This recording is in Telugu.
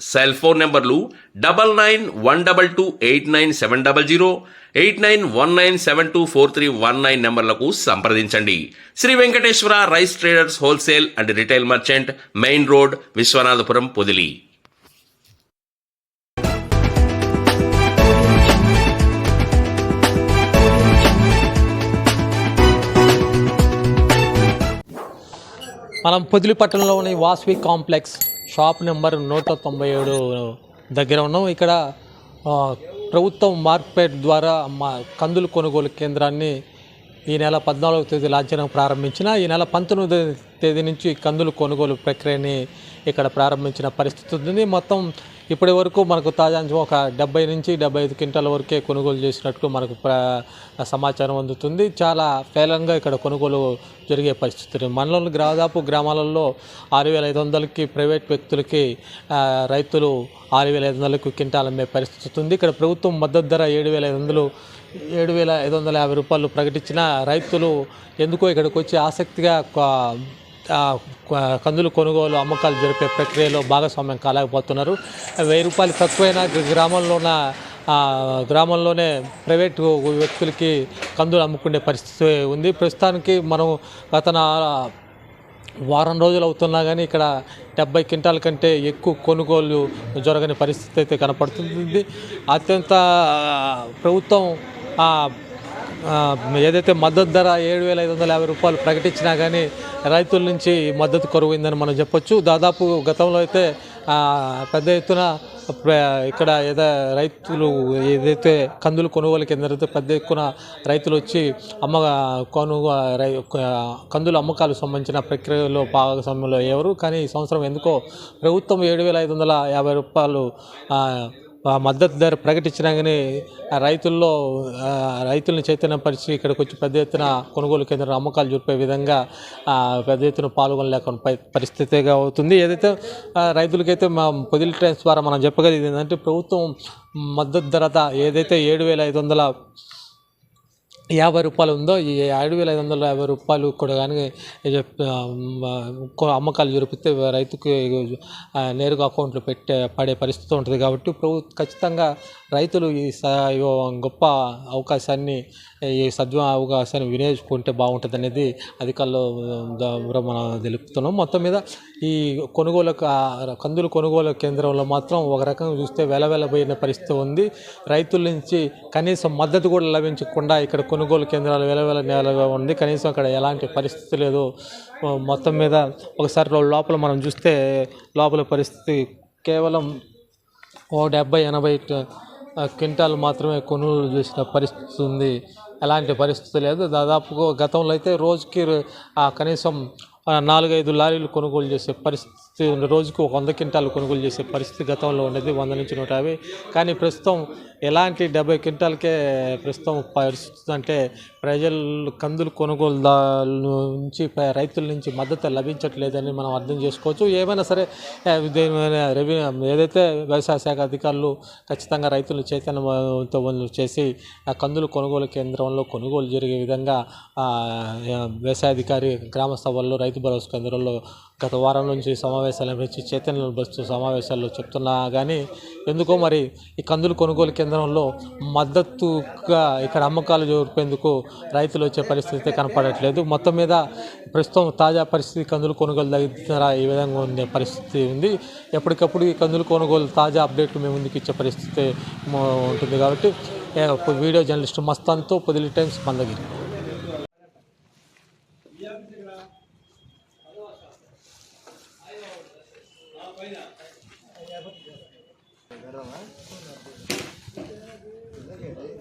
cell phone నెంబర్లు double nine one double two eight nine seven double zero eight nine one nine seven two four three one nine నెంబర్లకు సంప్రదించండి. Sri Venkateswara rice traders wholesale and retail merchant main road Vishwanathapuram Podili. మనం పొదిలి పట్టణంలోని వాస్వి కాంప్లెక్స్ షాప్ నెంబర్ నూట తొంభై ఏడు దగ్గర ఉన్నాం. ఇక్కడ ప్రభుత్వం మార్కెట్ ద్వారా మా కందులు కొనుగోలు కేంద్రాన్ని ఈ నెల పద్నాలుగవ తేదీ లాంఛనం ప్రారంభించిన ఈ నెల పంతొమ్మిదవ తేదీ నుంచి కందులు కొనుగోలు ప్రక్రియని ఇక్కడ ప్రారంభించిన పరిస్థితి ఉంది. మొత్తం ఇప్పటి వరకు మనకు తాజా ఒక డెబ్బై నుంచి డెబ్బై ఐదు క్వింటాల వరకే కొనుగోలు చేసినట్టు మనకు సమాచారం అందుతుంది చాలా ఫేలంగా ఇక్కడ కొనుగోలు జరిగే పరిస్థితులు ఉంది. మనలో దాదాపు గ్రామాలలో ఆరు వేల ఐదు వందలకి ప్రైవేట్ వ్యక్తులకి రైతులు ఆరు వేల ఐదు వందలకు క్వింటాల్ అమ్మే పరిస్థితి ఉంది ఇక్కడ ప్రభుత్వం మద్దతు ధర ఏడు వేల ఐదు వందలు ఏడు వేల ఐదు వందల యాభై రూపాయలు ప్రకటించిన రైతులు ఎందుకో ఇక్కడికి వచ్చి ఆసక్తిగా కందులు కొనుగోలు అమ్మకాలు జరిపే ప్రక్రియలో భాగస్వామ్యం కాలేకపోతున్నారు. వెయ్యి రూపాయలు తక్కువైన గ్రామంలో ఉన్న గ్రామంలోనే ప్రైవేట్ వ్యక్తులకి కందులు అమ్ముకునే పరిస్థితి ఉంది. ప్రస్తుతానికి మనం గత వారం రోజులు అవుతున్నా కానీ ఇక్కడ డెబ్బై క్వింటాల కంటే ఎక్కువ కొనుగోలు జరగని పరిస్థితి అయితే కనపడుతుంది. అత్యంత ప్రభుత్వం ఆ, ఏదైతే మద్దతు ధర ఏడు వేల ఐదు వందల యాభై రూపాయలు ప్రకటించినా కానీ రైతుల నుంచి మద్దతు కొరవైందని మనం చెప్పొచ్చు. దాదాపు గతంలో అయితే పెద్ద ఎత్తున ఇక్కడ ఏదో రైతులు ఏదైతే కందులు కొనుగోలు కేంద్రంతో పెద్ద ఎక్కువ రైతులు వచ్చి అమ్మ కొనుగో రై కందులు అమ్మకాలకు సంబంధించిన ప్రక్రియలో భాగస్వామ్యంలో ఎవరు కానీ ఈ సంవత్సరం ఎందుకో ప్రభుత్వం ఏడు వేల ఐదు వందల యాభై రూపాయలు మద్దతు ధర ప్రకటించినా కానీ రైతుల్లో రైతులను చైతన్యపరిచి ఇక్కడికి వచ్చి పెద్ద ఎత్తున కొనుగోలు కేంద్రం అమ్మకాలు చూపే విధంగా పెద్ద ఎత్తున పాల్గొనలేకుండా పరిస్థితిగా అవుతుంది. ఏదైతే రైతులకైతే మా పొదిలి ట్రైన్స్ ద్వారా మనం చెప్పగలిగింది ఏంటంటే ప్రభుత్వం మద్దతు ధరత ఏదైతే ఏడు వేల ఐదు వందల యాభై రూపాయలు ఉందో ఈ ఏడు వేల ఐదు వందల యాభై రూపాయలు కూడా కానీ అమ్మకాలు జరిపితే రైతుకి నేరుగా అకౌంట్లో పెట్టే పడే పరిస్థితి ఉంటుంది. కాబట్టి ప్రభుత్వం ఖచ్చితంగా రైతులు ఈ గొప్ప అవకాశాన్ని ఈ సద్వ అవకాశాన్ని వినియోగించుకుంటే బాగుంటుంది అనేది అధికారులు మనం తెలుపుతున్నాం. మొత్తం మీద ఈ కొనుగోలు కందులు కొనుగోలు కేంద్రంలో మాత్రం ఒక రకంగా చూస్తే వెలవెలబోయిన పరిస్థితి ఉంది. రైతుల నుంచి కనీసం మద్దతు కూడా లభించకుండా ఇక్కడ కొనుగోలు కేంద్రాలు వేలవేల నేలగా ఉంది. కనీసం అక్కడ ఎలాంటి పరిస్థితి లేదు. మొత్తం మీద ఒకసారి లోపల మనం చూస్తే లోపల పరిస్థితి కేవలం ఓ డెబ్బై ఎనభై క్వింటాలు మాత్రమే కొనుగోలు చేసిన పరిస్థితి ఉంది. ఎలాంటి పరిస్థితి లేదు. దాదాపు గతంలో అయితే రోజుకి కనీసం నాలుగైదు లారీలు కొనుగోలు చేసే పరిస్థితి రోజుకు ఒక వంద క్వింటాలు కొనుగోలు చేసే పరిస్థితి గతంలో ఉండేది వంద నుంచి నూట యాభై. కానీ ప్రస్తుతం ఎలాంటి డెబ్బై క్వింటాలకే ప్రస్తుతం పరిస్థితి అంటే ప్రజలు కందులు కొనుగోలుదారుల నుంచి రైతుల నుంచి మద్దతు లభించట్లేదని మనం అర్థం చేసుకోవచ్చు. ఏమైనా సరే రెవెన్యూ ఏదైతే వ్యవసాయ శాఖ అధికారులు ఖచ్చితంగా రైతులు చైతన్యంతో చేసి ఆ కందులు కొనుగోలు కేంద్రంలో కొనుగోలు జరిగే విధంగా వ్యవసాయాధికారి వ్యవసాయ అధికారి గ్రామ సభల్లో రైతు భరోసా కేంద్రంలో గత వారం నుంచి సమావేశాలు నిర్వహించి చైతన్య బస్సు సమావేశాల్లో చెప్తున్నా కానీ ఎందుకో మరి ఈ కందులు కొనుగోలు కేంద్రంలో మద్దతుగా ఇక్కడ అమ్మకాలు జరిపేందుకు రైతులు వచ్చే పరిస్థితి కనపడట్లేదు. మొత్తం మీద ప్రస్తుతం తాజా పరిస్థితి కందులు కొనుగోలు దగ్గర ఈ విధంగా ఉండే పరిస్థితి ఉంది. ఎప్పటికప్పుడు ఈ కందులు కొనుగోలు తాజా అప్డేట్లు మేము ముందుకు ఇచ్చే పరిస్థితి ఉంటుంది కాబట్టి వీడియో జర్నలిస్ట్ మస్తాన్తో పొదిలి టైమ్స్ మందగిరి. Gracias.